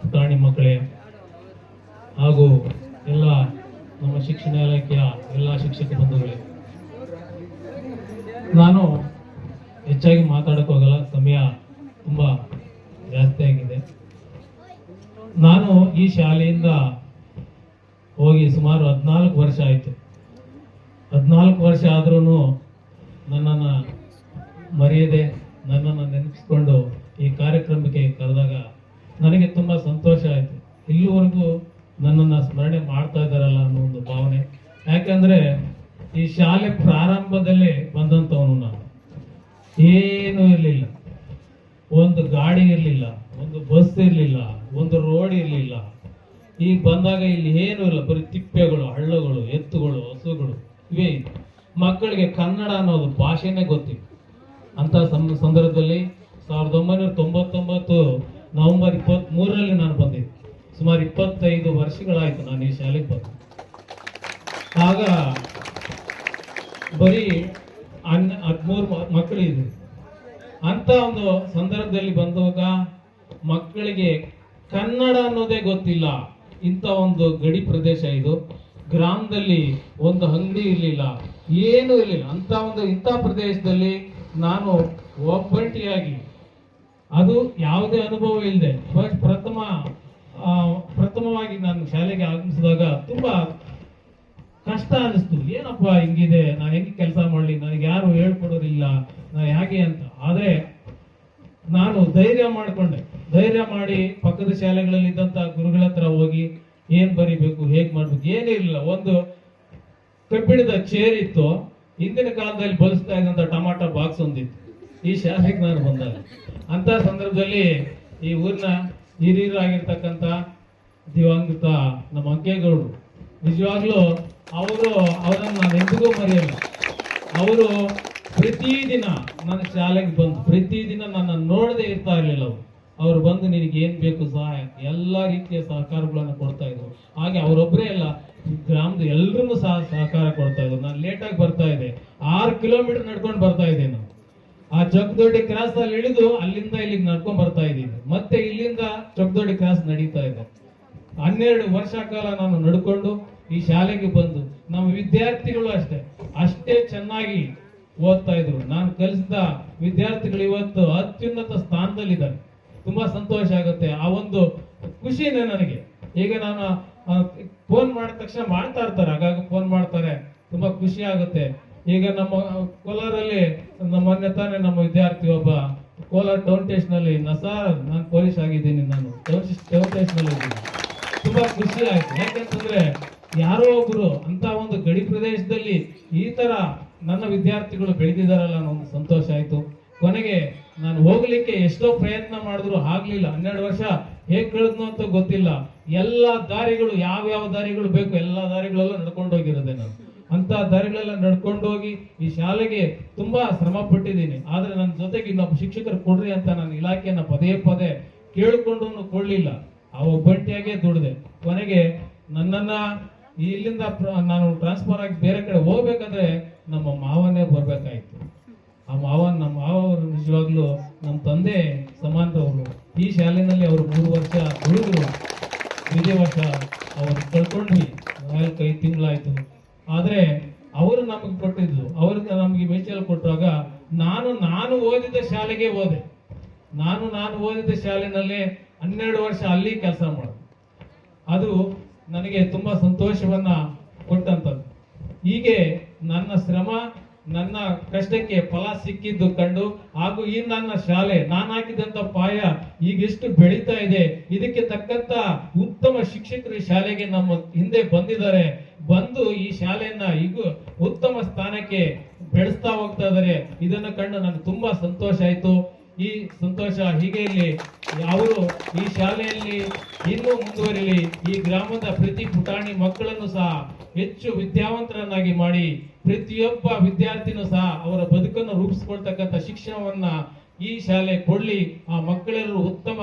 ಪುಟಾಣಿ ಮಕ್ಕಳೇ, ಹಾಗೂ ಎಲ್ಲ ನಮ್ಮ ಶಿಕ್ಷಣ ಇಲಾಖೆಯ ಎಲ್ಲ ಶಿಕ್ಷಕ ಬಂಧುಗಳೇ. ನಾನು ಹೆಚ್ಚಾಗಿ ಮಾತಾಡಕ್ಕೆ ಹೋಗಲ್ಲ, ಸಮಯ ತುಂಬ ಜಾಸ್ತಿ ಆಗಿದೆ. ನಾನು ಈ ಶಾಲೆಯಿಂದ ಹೋಗಿ ಸುಮಾರು ಹದಿನಾಲ್ಕು ವರ್ಷ ಆಯಿತು. ಹದಿನಾಲ್ಕು ವರ್ಷ ಆದ್ರೂ ನನ್ನನ್ನು ಮರೆಯದೆ ನನ್ನನ್ನು ನೆನಪಿಸ್ಕೊಂಡು ಈ ಕಾರ್ಯಕ್ರಮಕ್ಕೆ ಕರೆದಾಗ ನನಗೆ ತುಂಬ ಸಂತೋಷ ಆಯಿತು. ಇಲ್ಲಿವರೆಗೂ ನನ್ನನ್ನು ಸ್ಮರಣೆ ಮಾಡ್ತಾ ಇದ್ದಾರಲ್ಲ ಅನ್ನೋ ಒಂದು ಭಾವನೆ. ಯಾಕಂದರೆ ಈ ಶಾಲೆ ಪ್ರಾರಂಭದಲ್ಲಿ ಬಂದಂಥವನು ನಾನು. ಏನೂ ಇರಲಿಲ್ಲ. ಒಂದು ಗಾಡಿ ಇರಲಿಲ್ಲ, ಒಂದು ಬಸ್ ಇರಲಿಲ್ಲ, ಒಂದು ರೋಡ್ ಇರಲಿಲ್ಲ. ಈಗ ಬಂದಾಗ ಇಲ್ಲಿ ಏನೂ ಇಲ್ಲ. ಬರೀ ತಿಪ್ಪೆಗಳು, ಹಳ್ಳಗಳು, ಎತ್ತುಗಳು, ಹಸುಗಳು, ಇವೇ. ಮಕ್ಕಳಿಗೆ ಕನ್ನಡ ಅನ್ನೋದು ಭಾಷೆನೇ ಗೊತ್ತಿಲ್ಲ. ಅಂತ ಸಂದರ್ಭದಲ್ಲಿ ಸಾವಿರದ ಒಂಬೈನೂರ ತೊಂಬತ್ತೊಂಬತ್ತು ನವೆಂಬರ್ ಇಪ್ಪತ್ತ್ ಮೂರರಲ್ಲಿ ನಾನು ಬಂದಿದ್ದೆ ಸುಮಾರು ಇಪ್ಪತ್ತೈದು ವರ್ಷಗಳಾಯಿತು ನಾನು ಈ ಶಾಲೆಗೆ ಬಂದು. ಆಗ ಬರೀ ಹನ್ ಹದಿಮೂರು ಮಕ್ಕಳಿದ್ರು ಅಂತ ಒಂದು ಸಂದರ್ಭದಲ್ಲಿ ಬಂದಾಗ ಮಕ್ಕಳಿಗೆ ಕನ್ನಡ ಅನ್ನೋದೇ ಗೊತ್ತಿಲ್ಲ. ಇಂಥ ಒಂದು ಗಡಿ ಪ್ರದೇಶ ಇದು. ಗ್ರಾಮದಲ್ಲಿ ಒಂದು ಅಂಗಡಿ ಇರಲಿಲ್ಲ. ಏನೂ ಇರಲಿಲ್ಲ. ಅಂಥ ಒಂದು ಇಂಥ ಪ್ರದೇಶದಲ್ಲಿ ನಾನು ಒಬ್ಬಟ್ಟಿಯಾಗಿ ಅದು ಯಾವುದೇ ಅನುಭವ ಇಲ್ಲದೆ ಫಸ್ಟ್ ಪ್ರಥಮ ಪ್ರಥಮವಾಗಿ ನಾನು ಶಾಲೆಗೆ ಆಗಮಿಸಿದಾಗ ತುಂಬ ಕಷ್ಟ ಅನಿಸ್ತು. ಏನಪ್ಪ ಹಿಂಗಿದೆ? ನಾನು ಹೆಂಗೆ ಕೆಲಸ ಮಾಡಲಿ? ನನಗೆ ಯಾರು ಹೇಳ್ಕೊಡೋದಿಲ್ಲ. ನಾನು ಹೇಗೆ ಅಂತ. ಆದರೆ ನಾನು ಧೈರ್ಯ ಮಾಡಿಕೊಂಡೆ. ಧೈರ್ಯ ಮಾಡಿ ಪಕ್ಕದ ಶಾಲೆಗಳಲ್ಲಿ ಇದ್ದಂತ ಗುರುಗಳ ಹತ್ರ ಹೋಗಿ ಏನು ಬರಿಬೇಕು, ಹೇಗೆ ಮಾಡಬೇಕು, ಏನೇ ಇರಲಿಲ್ಲ. ಒಂದು ಕಬ್ಬಿಣದ ಚೇರ್ ಇತ್ತು. ಹಿಂದಿನ ಕಾಲದಲ್ಲಿ ಬಳಸ್ತಾ ಒಂದಿತ್ತು ಈ ಶಾಸಕ ನಾನು ಬಂದಾಗ ಅಂತ ಸಂದರ್ಭದಲ್ಲಿ ಈ ಊರಿನ ಹಿರಿಯರಾಗಿರ್ತಕ್ಕಂಥ ದಿವಂಗತ ನಮ್ಮ ಅಂಕೇಗೌಡರು, ನಿಜವಾಗ್ಲೂ ಅವರು ಅವರನ್ನು ನಾನು ಎಂದಿಗೂ ಮರೆಯಲ್ಲ. ಅವರು ಪ್ರತಿದಿನ ನನ್ನ ಶಾಲೆಗೆ ಬಂದು ಪ್ರತಿದಿನ ನನ್ನ ನೋಡದೆ ಇರ್ತಾ ಇರಲಿಲ್ಲ ಅವರು. ಅವರು ಬಂದು ನಿನಗೆ ಏನು ಬೇಕು ಸಹಾಯ ಎಲ್ಲ ರೀತಿಯ ಸಹಕಾರಗಳನ್ನು ಕೊಡ್ತಾ ಇದ್ರು. ಹಾಗೆ ಅವರೊಬ್ಬರೇ ಅಲ್ಲ, ಗ್ರಾಮದ ಎಲ್ಲರನ್ನೂ ಸಹ ಸಹಕಾರ ಕೊಡ್ತಾ ಇದ್ರು. ನಾನು ಲೇಟಾಗಿ ಬರ್ತಾ ಇದ್ದೆ. ಆರು ಕಿಲೋಮೀಟರ್ ನಡ್ಕೊಂಡು ಬರ್ತಾ ಇದ್ದೆ ನಾನು. ಆ ಚೊಕ್ಕದೊಡ್ಡಿ ಕ್ರಾಸ್ ಅಲ್ಲಿ ಇಳಿದು ಅಲ್ಲಿಂದ ಇಲ್ಲಿಗೆ ನಡ್ಕೊಂಡ್ ಬರ್ತಾ ಇದ್ದೀನಿ. ಮತ್ತೆ ಇಲ್ಲಿಂದ ಚೊಕ್ಕದೊಡ್ಡಿ ಕ್ರಾಸ್ ನಡೀತಾ ಇದೆ. ಹನ್ನೆರಡು ವರ್ಷ ಕಾಲ ನಾನು ನಡ್ಕೊಂಡು ಈ ಶಾಲೆಗೆ ಬಂದು, ನಮ್ಮ ವಿದ್ಯಾರ್ಥಿಗಳು ಅಷ್ಟೇ ಅಷ್ಟೇ ಚೆನ್ನಾಗಿ ಓದ್ತಾ ಇದ್ರು. ನಾನು ಕಲಿಸಿದ ವಿದ್ಯಾರ್ಥಿಗಳು ಇವತ್ತು ಅತ್ಯುನ್ನತ ಸ್ಥಾನದಲ್ಲಿದ್ದಾರೆ. ತುಂಬಾ ಸಂತೋಷ ಆಗುತ್ತೆ. ಆ ಒಂದು ಖುಷಿನೇ ನನಗೆ. ಈಗ ನಾನು ಫೋನ್ ಮಾಡಿದ ತಕ್ಷಣ ಮಾಡ್ತಾ ಇರ್ತಾರೆ. ಆಗಾಗ ಫೋನ್ ಮಾಡ್ತಾರೆ. ತುಂಬಾ ಖುಷಿ ಆಗುತ್ತೆ. ಈಗ ನಮ್ಮ ಕೋಲಾರಲ್ಲಿ ನಮ್ಮ ಮೊನ್ನೆ ತಾನೇ ನಮ್ಮ ವಿದ್ಯಾರ್ಥಿ ಒಬ್ಬ ಕೋಲಾರ ಟೌನ್ ಸ್ಟೇಷನ್ ಅಲ್ಲಿ ನಸಾರ್ ನಾನು ಪೊಲೀಸ್ ಆಗಿದ್ದೀನಿ ನಾನು. ಟೌನ್ ಟೌನ್ ಸ್ಟೇಷನ್ ಅಲ್ಲಿ ಇದ್ದೀನಿ. ತುಂಬಾ ಖುಷಿ ಆಯ್ತು. ಯಾಕಂತಂದ್ರೆ ಯಾರೋ ಒಬ್ರು ಅಂತ ಒಂದು ಗಡಿ ಪ್ರದೇಶದಲ್ಲಿ ಈ ತರ ನನ್ನ ವಿದ್ಯಾರ್ಥಿಗಳು ಬೆಳೆದಿದ್ದಾರಲ್ಲ ಅನ್ನೋ ಒಂದು ಸಂತೋಷ ಆಯ್ತು. ಕೊನೆಗೆ ನಾನು ಹೋಗ್ಲಿಕ್ಕೆ ಎಷ್ಟೋ ಪ್ರಯತ್ನ ಮಾಡಿದ್ರು ಆಗ್ಲಿಲ್ಲ. ಹನ್ನೆರಡು ವರ್ಷ ಹೇಗೆ ಕಳೆದ್ನು ಅಂತ ಗೊತ್ತಿಲ್ಲ. ಎಲ್ಲಾ ದಾರಿಗಳು, ಯಾವ್ಯಾವ ಯಾವ ದಾರಿಗಳು ಬೇಕು, ಎಲ್ಲಾ ದಾರಿಗಳೆಲ್ಲ ನಡ್ಕೊಂಡು ಹೋಗಿರೋದೆ ನಾನು. ಅಂತ ದಾರಿಗಳೆಲ್ಲ ನಡ್ಕೊಂಡು ಹೋಗಿ ಈ ಶಾಲೆಗೆ ತುಂಬಾ ಶ್ರಮ ಪಟ್ಟಿದ್ದೀನಿ. ಆದ್ರೆ ನನ್ನ ಜೊತೆಗೆ ಇನ್ನೊಬ್ಬ ಶಿಕ್ಷಕರು ಕೊಡ್ರಿ ಅಂತ ನಾನು ಇಲಾಖೆಯನ್ನ ಪದೇ ಪದೇ ಕೇಳಿಕೊಂಡು ಕೊಡ್ಲಿಲ್ಲ. ಆ ಒಬ್ಬಂಟಿಯಾಗೆ ದುಡಿದೆ. ಕೊನೆಗೆ ನನ್ನನ್ನ ಇಲ್ಲಿಂದ ನಾನು ಟ್ರಾನ್ಸ್ಫರ್ ಆಗಿ ಬೇರೆ ಕಡೆ ಹೋಗ್ಬೇಕಂದ್ರೆ ನಮ್ಮ ಮಾವನೇ ಬರ್ಬೇಕಾಯ್ತು. ಆ ಮಾವನ್ ನಮ್ಮ ಮಾವ ಅವರು ನಿಜವಾಗ್ಲೂ ನಮ್ಮ ತಂದೆ ಸಮಾನದವರು ಈ ಶಾಲೆಯಲ್ಲಿ ಅವರು ಮೂರು ವರ್ಷ ದುಡಿದ್ರು ಇದೇ ವರ್ಷ ಅವರು ಕಳ್ಕೊಂಡ್ವಿ ನಾಲ್ಕೈದು ತಿಂಗಳಾಯ್ತು. ಆದ್ರೆ ಅವರು ನಮಗೆ ಕೊಟ್ಟಿದ್ದು ಅವರು ನಮಗೆ ಮೇಚಲ್ ಕೊಟ್ಟಾಗ ನಾನು ನಾನು ಓದಿದ ಶಾಲೆಗೆ ಹೋದೆ. ನಾನು ನಾನು ಓದಿದ ಶಾಲೆನಲ್ಲೇ ಹನ್ನೆರಡು ವರ್ಷ ಅಲ್ಲಿ ಕೆಲಸ ಮಾಡಿದೆ. ಅದು ನನಗೆ ತುಂಬಾ ಸಂತೋಷವನ್ನ ಕೊಟ್ಟಂತದ್ದು. ಹೀಗೆ ನನ್ನ ಶ್ರಮ ನನ್ನ ಕಷ್ಟಕ್ಕೆ ಫಲ ಸಿಕ್ಕಿದ್ದು ಕಂಡು, ಹಾಗೂ ಈ ನನ್ನ ಶಾಲೆ, ನಾನು ಹಾಕಿದಂತ ಪಾಯ ಈಗ ಎಷ್ಟು ಬೆಳೀತಾ ಇದೆ. ಇದಕ್ಕೆ ತಕ್ಕಂತ ಉತ್ತಮ ಶಿಕ್ಷಕರು ಶಾಲೆಗೆ ನಮ್ಮ ಹಿಂದೆ ಬಂದಿದ್ದಾರೆ. ಬಂದು ಈ ಶಾಲೆಯನ್ನ ಈಗ ಉತ್ತಮ ಸ್ಥಾನಕ್ಕೆ ಬೆಳೆಸ್ತಾ ಹೋಗ್ತಾ ಇದ್ದಾರೆ. ಇದನ್ನು ಕಂಡು ನನಗೆ ತುಂಬಾ ಸಂತೋಷ ಆಯಿತು. ಈ ಸಂತೋಷ ಹೀಗೆ ಇಲ್ಲಿ ಅವರು ಈ ಶಾಲೆಯಲ್ಲಿ ಇನ್ನೂ ಮುಂದುವರಿಲಿ. ಈ ಗ್ರಾಮದ ಪ್ರತಿ ಪುಟಾಣಿ ಮಕ್ಕಳನ್ನು ಸಹ ಹೆಚ್ಚು ವಿದ್ಯಾವಂತರನ್ನಾಗಿ ಮಾಡಿ ಪ್ರತಿಯೊಬ್ಬ ವಿದ್ಯಾರ್ಥಿನೂ ಸಹ ಅವರ ಬದುಕನ್ನು ರೂಪಿಸ್ಕೊಳ್ತಕ್ಕಂಥ ಶಿಕ್ಷಣವನ್ನ ಈ ಶಾಲೆ ಕೊಡ್ಲಿ. ಆ ಮಕ್ಕಳೆಲ್ಲರೂ ಉತ್ತಮ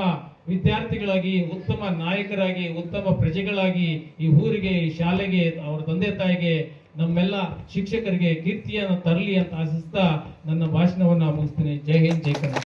ವಿದ್ಯಾರ್ಥಿಗಳಾಗಿ, ಉತ್ತಮ ನಾಯಕರಾಗಿ, ಉತ್ತಮ ಪ್ರಜೆಗಳಾಗಿ ಈ ಊರಿಗೆ, ಈ ಶಾಲೆಗೆ, ಅವರ ತಂದೆ ತಾಯಿಗೆ, ನಮ್ಮೆಲ್ಲ ಶಿಕ್ಷಕರಿಗೆ ಕೀರ್ತಿಯನ್ನು ತರಲಿ ಅಂತ ಆಶಿಸ್ತಾ ನನ್ನ ಭಾಷಣವನ್ನು ಮುಗಿಸ್ತೀನಿ. ಜೈ ಹಿಂದ್, ಜೈ ಕನ್ನಡ